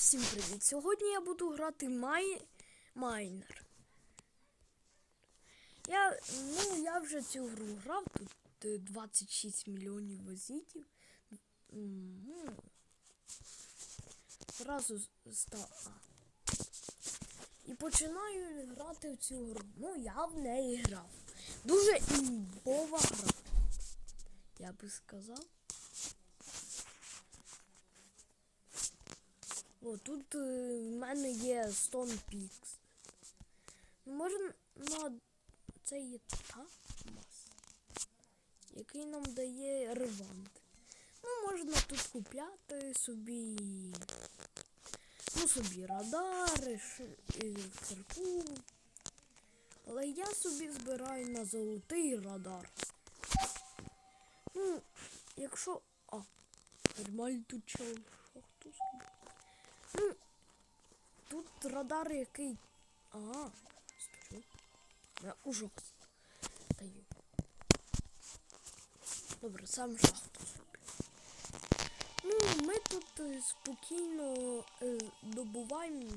Всім привіт! Сьогодні я буду грати Май... Майнер. Я, ну, я вже цю гру грав, тут е, 26 мільйонів визитів. М, Ну, зразу став. І починаю грати в цю гру. Ну, я в неї грав. Дуже імбова гра. Я би сказав. О, тут е, в мене є Stone Peaks. Ну, Можна на це є Тамас, який нам дає ревант. Ну, можна тут купляти собі. Ну, собі радари, кирку. Але я собі збираю на золотий радар. Ну, якщо. А, нормально тут. Шахту Ну, тут радар який. А, стучу. Не, ужасно. Даю. Добре, сам шахту. Ну, ми тут е, спокійно е, добуваємо.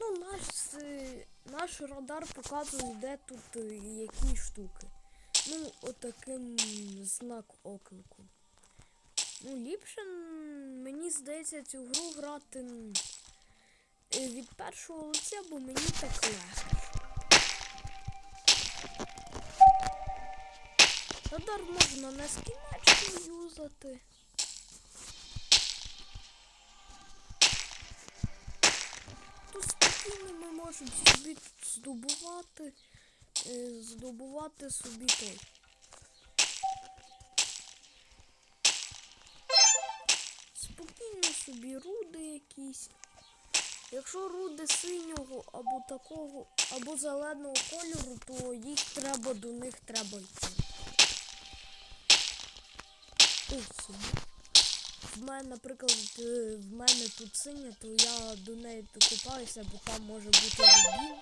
Ну, наш, наш радар показує, де тут е, які штуки. Ну, отаким знак оклику. Ну, ліпше, мені здається, цю гру грати е, від першого лиця, бо мені так легше. Радар можна на скінечку юзати. Тут спокійно ми можемо собі тут здобувати, е, здобувати собі той. Собі руди якісь. Якщо руди синього або такого, або зеленого кольору, то їх треба до них треба йти. Ось. В мене, наприклад, е, в мене тут синя, то я до неї докупаюся, бо там може бути рубін.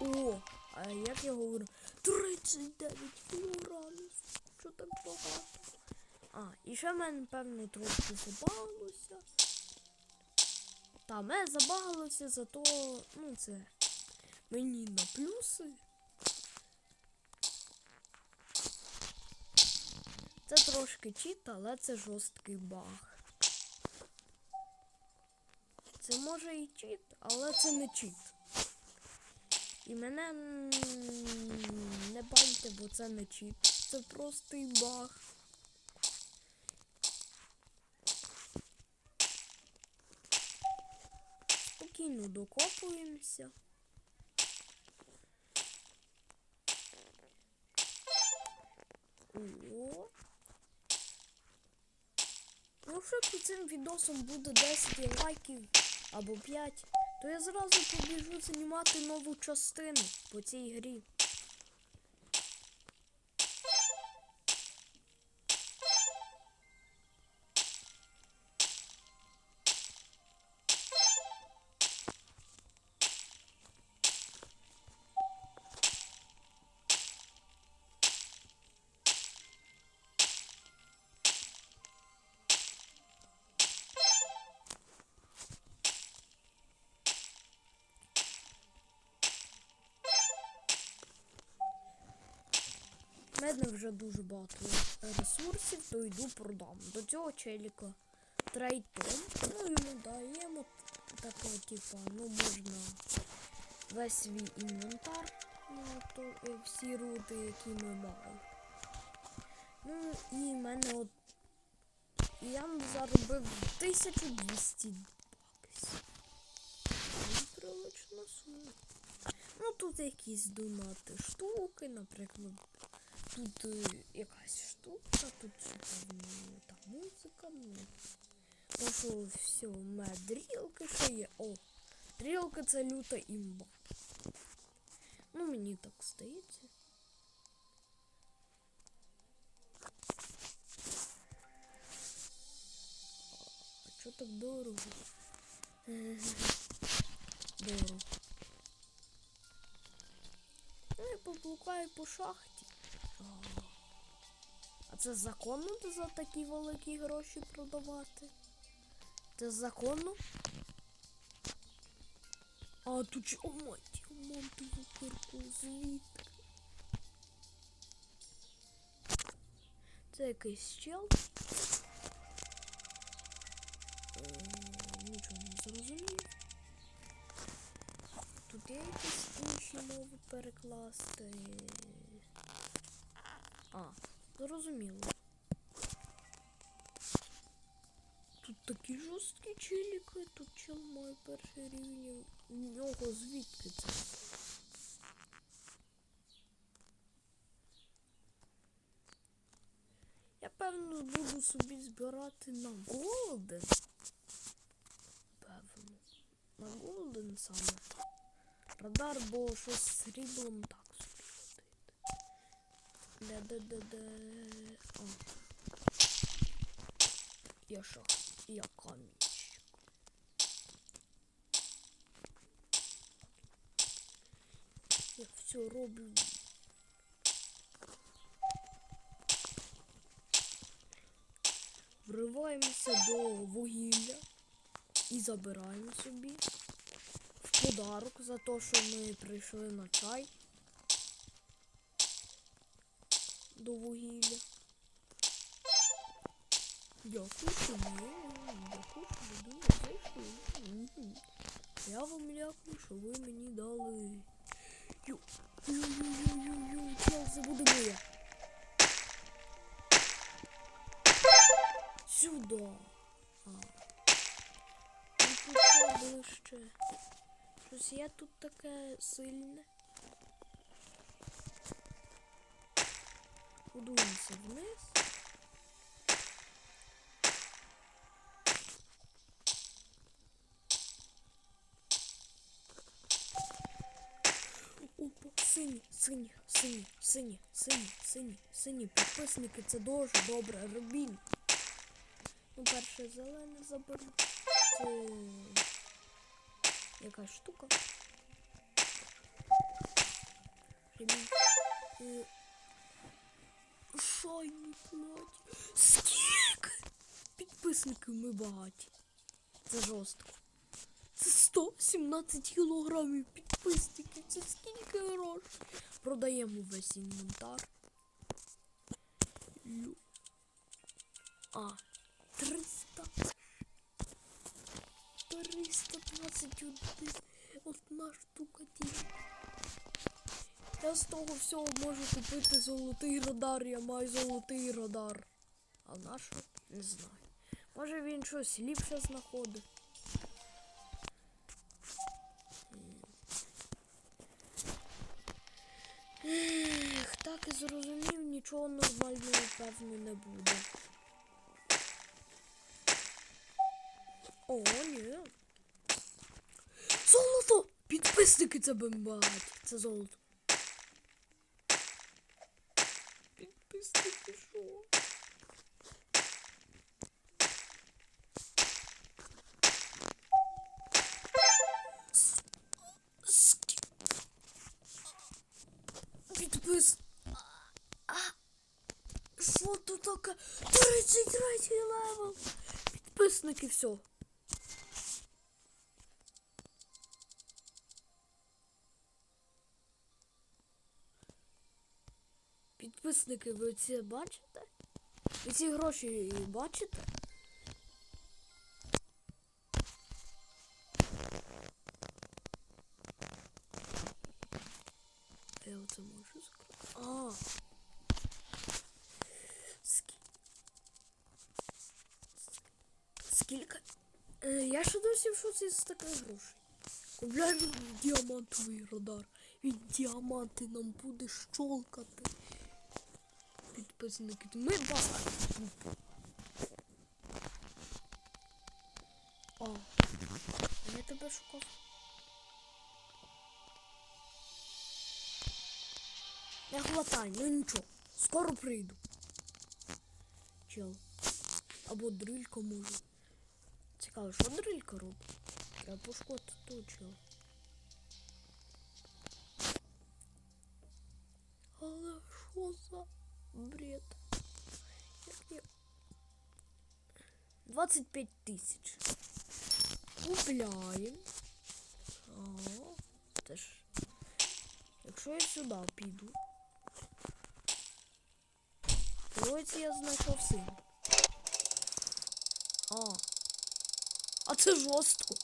О, а як я говорю? 39 кілограмів. Що так багато? А, і ще в мене, певно, трошки забагалося. Та, мене забагалося, зато, ну, це мені на плюси. Це трошки чіт, але це жорсткий баг. Це може і чіт, але це не чіт. І мене не баньте, бо це не чіт. Це простий баг. Спокійно докопуємося. О. Ну, якщо під цим відосом буде 10 лайків або 5, то я зразу побіжу знімати нову частину по цій грі. Мене вже дуже багато ресурсів, то йду продам. До цього челіка трейтом. Ну йому даємо такого типа, ну можна весь свій інвентар, ну, то, всі рути, які ми мали. Ну і мене от я заробив 1200 баксів. Ну тут якісь донати штуки, наприклад. Тут е, якась штука, тут ще певно та музика. Ну. То що все, у мене дрілки ще є. О, дрілка це люта імба. Ну мені так здається. А чого так дорого? Дорого. Ну, я поблукаю по шахті. Це законно за такі великі гроші продавати? Це законно? А тут о мать, о мать, курку, звідки? Це якийсь чел. Е, Нічого не зрозумів. Тут є якісь інші мови перекласти. А, зрозуміло. Тут такі жорсткі челіки, тут чел має перший рівень. У нього звідки це? Я певно буду собі збирати на голден. Певно. На голден саме. Радар, бо щось з сріблом так. Де. О. Я шах. Я камінчик. Я все роблю. Вриваємося до вугілля і забираємо собі в подарок за те, що ми прийшли на чай до вугілля. Дякую, що ви, дякую, зайшли. Мгм. Я вам дякую, що ви мені дали. Ю, ю, ю, ю, ю, ю, чел, це моє. Сюда. А. Тут ще. Щось є тут таке сильне. Будуємося вниз. Опа, сині, сині, сині, сині, сині, сині, сині. Підписники це дуже добре. Робіть. Ну, перше зелене заберу. Це якась штука. Ремінь. Шайні платі. Скільки? Підписників ми багаті. Це жорстко. Це 117 кілограмів підписників. Це скільки грошей? Продаємо весь інвентар. Ю. А, 300. 321 одна штука тільки. Я з того всього можу купити золотий радар, я маю золотий радар. А на що? Не знаю. Може він щось ліпше знаходить. Ех, так і зрозумів, нічого нормального певно не буде. О, ні. Золото! Підписники це бомбать. Це золото. Підписники що? С- скі- Підпис. А, Що тут таке? 33 левел. Підписники все. Підписники, ви це бачите? Ви ці гроші бачите? Я оце можу закрити. А. я ще досі в шоці з таких грошей. Купляємо діамантовий радар. Він діаманти нам буде щолкати. Підписники, ми багато. О, я тебе шукав. Не хватай, ну нічого. Скоро прийду. Чел. Або дрилька може. Цікаво, що дрилька робить? Треба пошкодити того чела. Але що за бред? 25 тисяч. Купляємо. Ага. Теж. Якщо я сюди піду. Ось я знайшов син. А. А це жорстко.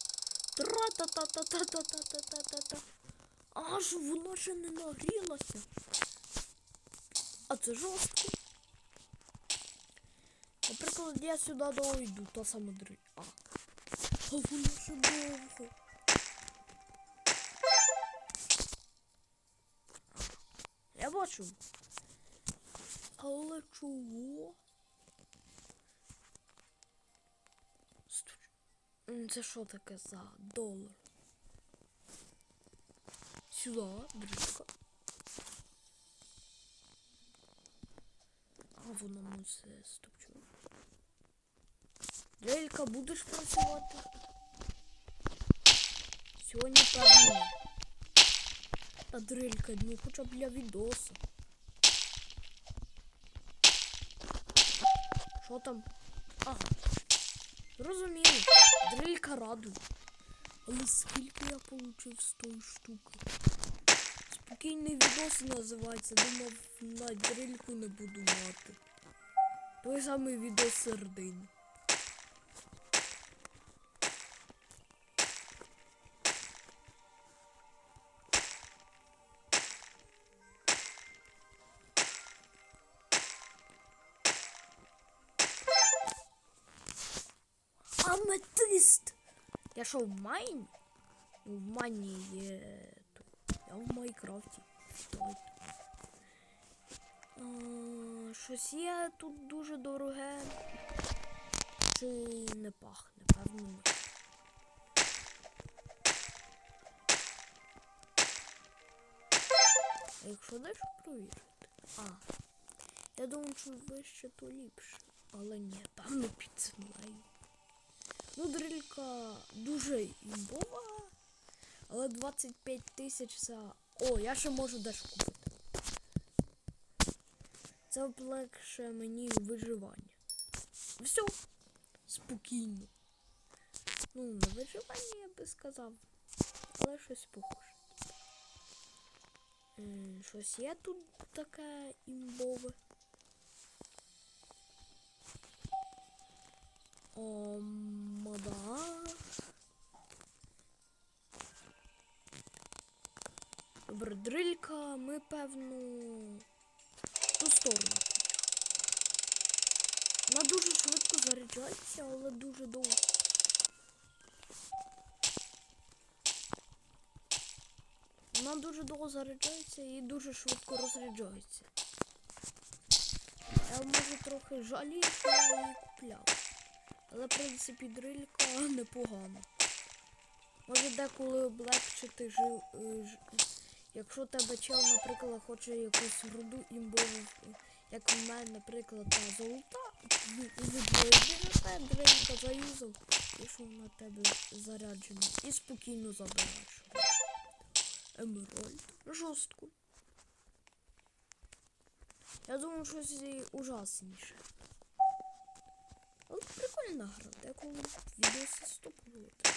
Тра-та-та-та-та-та-та-та-та-та. Аж воно ще не нагрілося. А це жорстко. Наприклад, я сюди дойду, та саме дрі. А. А воно ще довго. Я бачу. Але чого? Це що таке за долар? Сюди, дрючка. А воно мусить стопчу. Дрелька, будеш працювати? Сьогодні певно. Та дрелька, ну хоча б для відоса. Що там? Ага. Зрозуміло. дрилька радує. Але скільки я получив з тої штуки? Спокійний відос називається. Думав, на дрильку не буду мати. Той самий відос середини. Аметист! Я що в майні? Ну, в майні є. Я в Майнкрафті. Щось є тут дуже дороге. Чи не пахне, певно. ні. А якщо далі провірити? А. Я думаю, що вище, то ліпше. Але ні, певно під землею. Ну, дрилька дуже імбова. Але 25 тисяч за. О, я ще можу дещо купити. Це облегше мені виживання. Все. Спокійно. Ну, не виживання я би сказав. Але щось похоже. М, Щось є тут таке імбове. О, мода. Добре, дрилька, ми певно ту сторону. Вона дуже швидко заряджається, але дуже довго. Вона дуже довго заряджається і дуже швидко розряджається. Я може трохи жалію, що я її купляв. Але в принципі дрилька непогана. Може деколи облегчити жив. е, Якщо тебе чел, наприклад, хоче якусь руду імбову, як в мене, наприклад, та золота, відбиваєте дрилька заюзав, і що на тебе заряджено. І спокійно забираєш. Емеральд. Жорстко. Я думаю, щось ужасніше. Але прикольна гра, деколи відоси стопувати.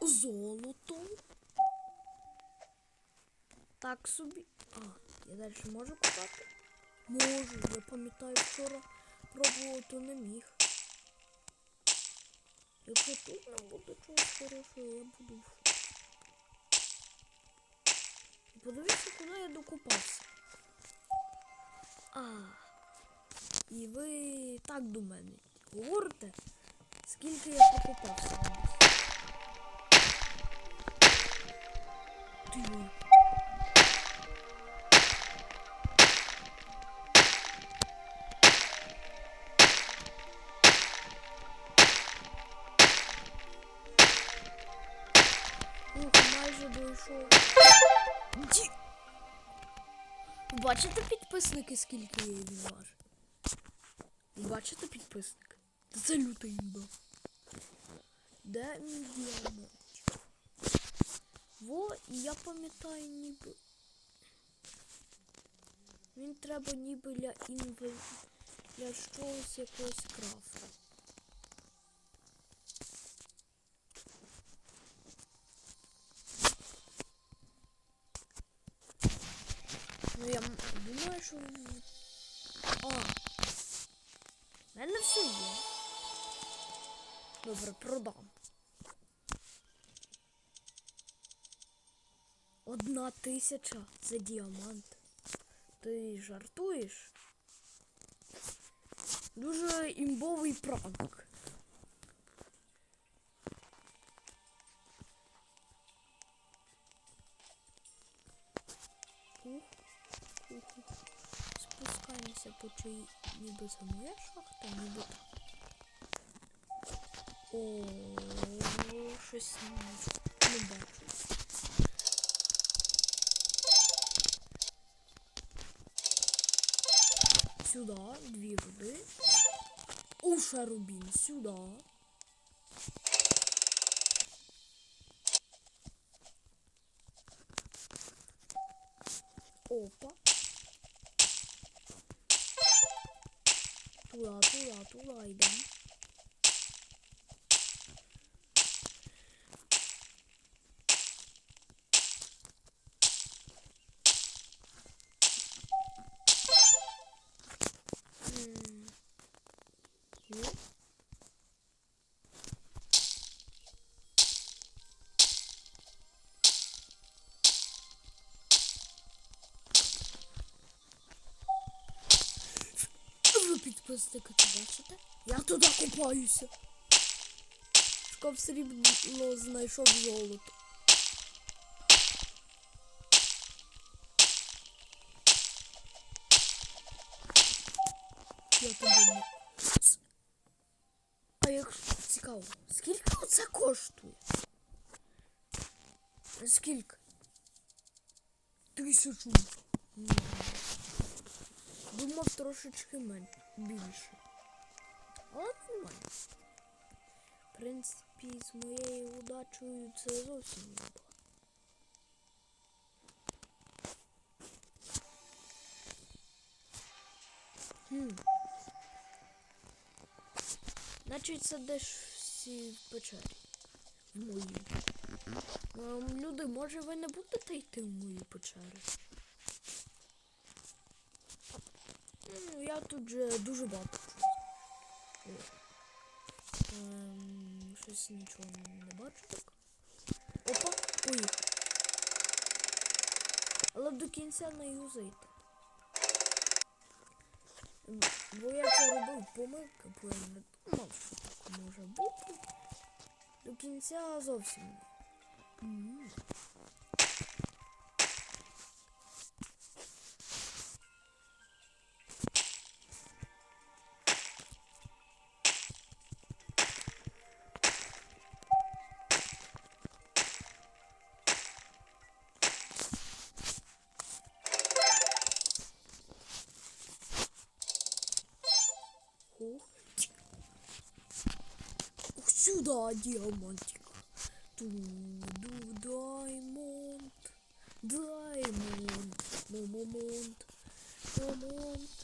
Золото. Так собі. А, я далі можу купати? Можу, я пам'ятаю, вчора пробував, то не міг. Якщо тут не буде чогось хорошого, я буду Подивіться, куди я докупався. А. І ви так до мене говорите, скільки я покупався. Ти Бачите підписники, скільки я їм важу? Бачите підписники? Це люта імба. Де мій діамант? І я пам'ятаю ніби. Він треба ніби для інве... для чогось якогось крафту. Ну я думаю, що. А. В мене все є. Добре, продам. Одна тисяча за діамант. Ти жартуєш? Дуже імбовий пранк. Спускаємося по чиї ніби це моя шахта, ніби так. О, щось не, не бачу. Сюда, дві руди. Уша рубін, сюда. Опа. Туда, Ви підписники бачите? Я туди купаюся. Шкаф срібло знайшов золото. Я не. А як цікаво, скільки це коштує? Скільки? Тисячу. Думав трошечки мен... більше. Але нормально. В принципі, з моєю удачею це зовсім не було. Хм. Значить, це десь всі в печері. В моїй. Ем, люди, може ви не будете йти в мої печери? Ну, я тут вже дуже багато. чого. Ем, щось нічого не бачу так. Опа, ой. Але до кінця не юзайте. Бо я це робив помилка, бо я не думав, що так може бути. До кінця зовсім не. Сюда диамантик. Туду даймонд. Даймонд. Момомонд. Момонд.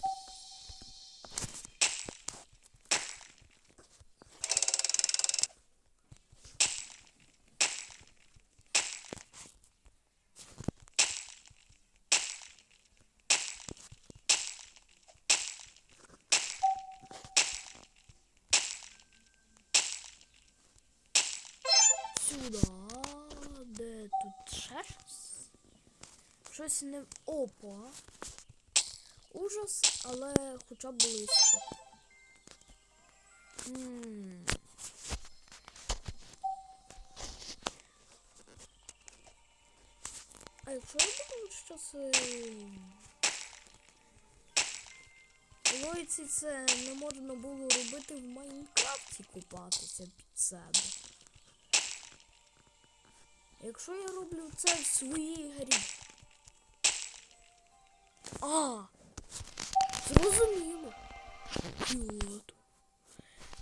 Сюда. Де тут ще щось? Щось не. Опа. Ужас, але хоча б близько. А якщо я буду щось. в Логіці це не можна було робити в Майнкрафті купатися під себе. Якщо я роблю це в своїй грі. А! Зрозуміло. Ідіот.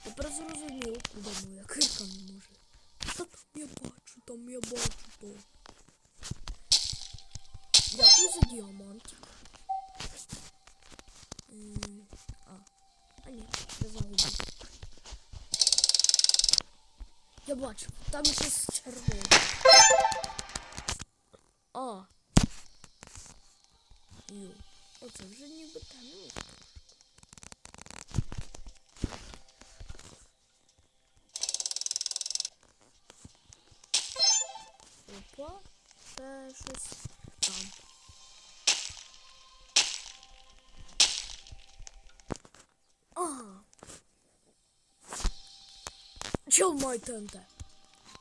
Тепер зрозуміло, куди моя кирка не може. Та там я бачу, там я бачу то. це діамантик. М, А. А ні, я загубив. Я бачу, там щось червоне. А. Йо. Оце вже ніби темно. Опа, це щось там. Ага. Чел май ТНТ.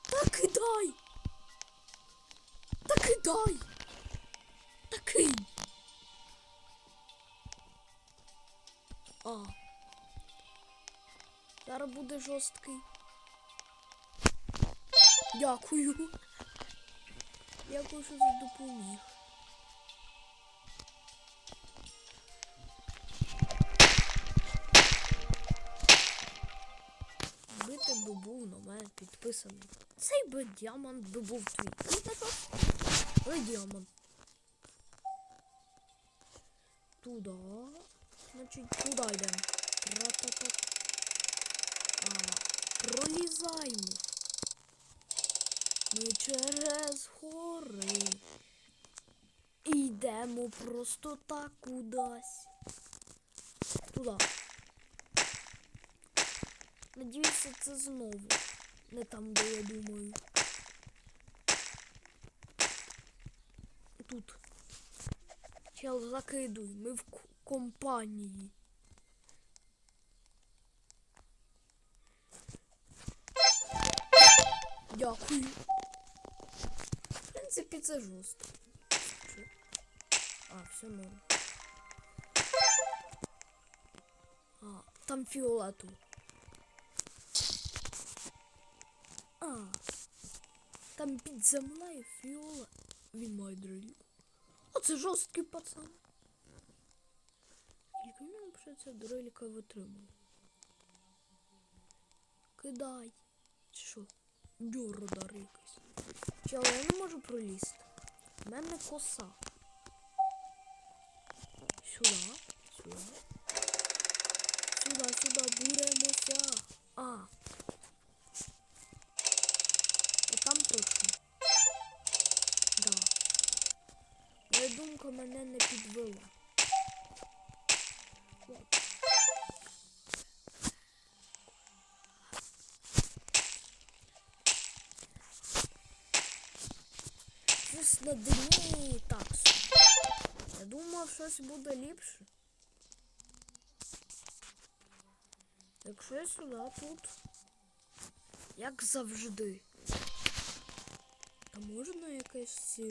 Та кидай! Та кидай! Та кинь! Зараз буде жорсткий. Дякую. Дякую, що ти допоміг. Би ти би був на мене підписаний. Цей би діамант би був твій. Але. Туда. Значить, туди йдемо. Тра-та-та. А, пролізаємо. Ми через гори. Йдемо просто так кудись. Туди. Надіюся, це знову. Не там, де я думаю. Тут. Чел, закидуй, ми в к- компанії. Дякую. В принципі, це жорстко. Чи- А, все норм. А, там фіолетово. А, там під землею фіола. Він має дрелю. А це жорсткий пацан. Скільки в нього вже ця дрелька витримує? Кидай. Чи що? Дьородар якийсь. Чи але я не можу пролізти. У мене коса. Сюди, сюди. Сюди, сюди, буремося. А. Думка мене не підвела. Щось на дні так. Я думав, щось буде ліпше. Якщо я сюди тут, як завжди. Та можна якесь ці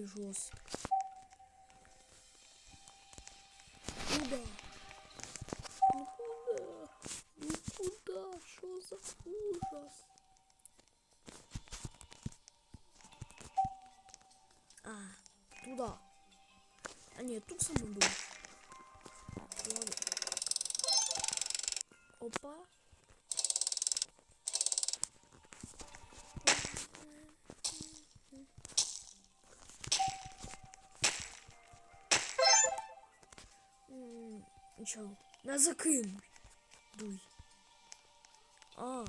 М, Нічого. На закинуй. Дуй. А.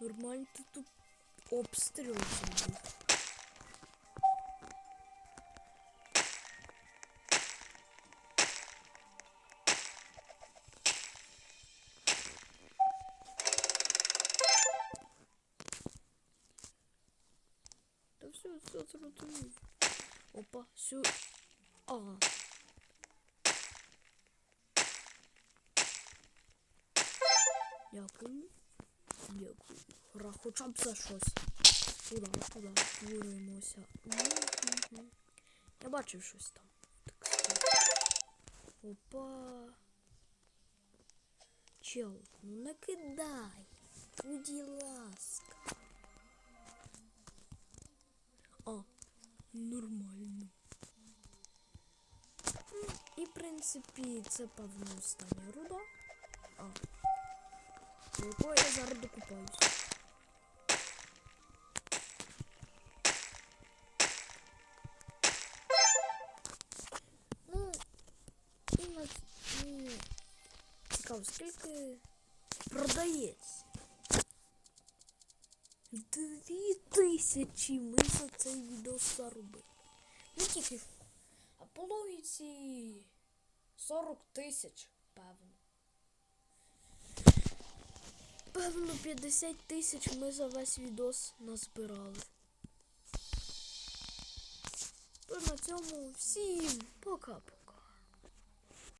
Нормально ти тут обстріл зробив. Та все, все зрозумів. Опа, сю. А. Дякую. Дякую. Гра хоча б за щось. Туди, буримося. Мгм. Я бачив щось там. Опа. Чел, ну не кидай. Будь ласка. А, нормально. М, І, в принципі, це певно. А. Бо я зараз докупаюся. Ну, і нас і цікаво, скільки продається. Дві тисячі ми за цей відео заробили. Ну тільки. А по логіці 40 тисяч, певно. Певно, 50 тисяч ми за весь відос назбирали. То на цьому всім пока.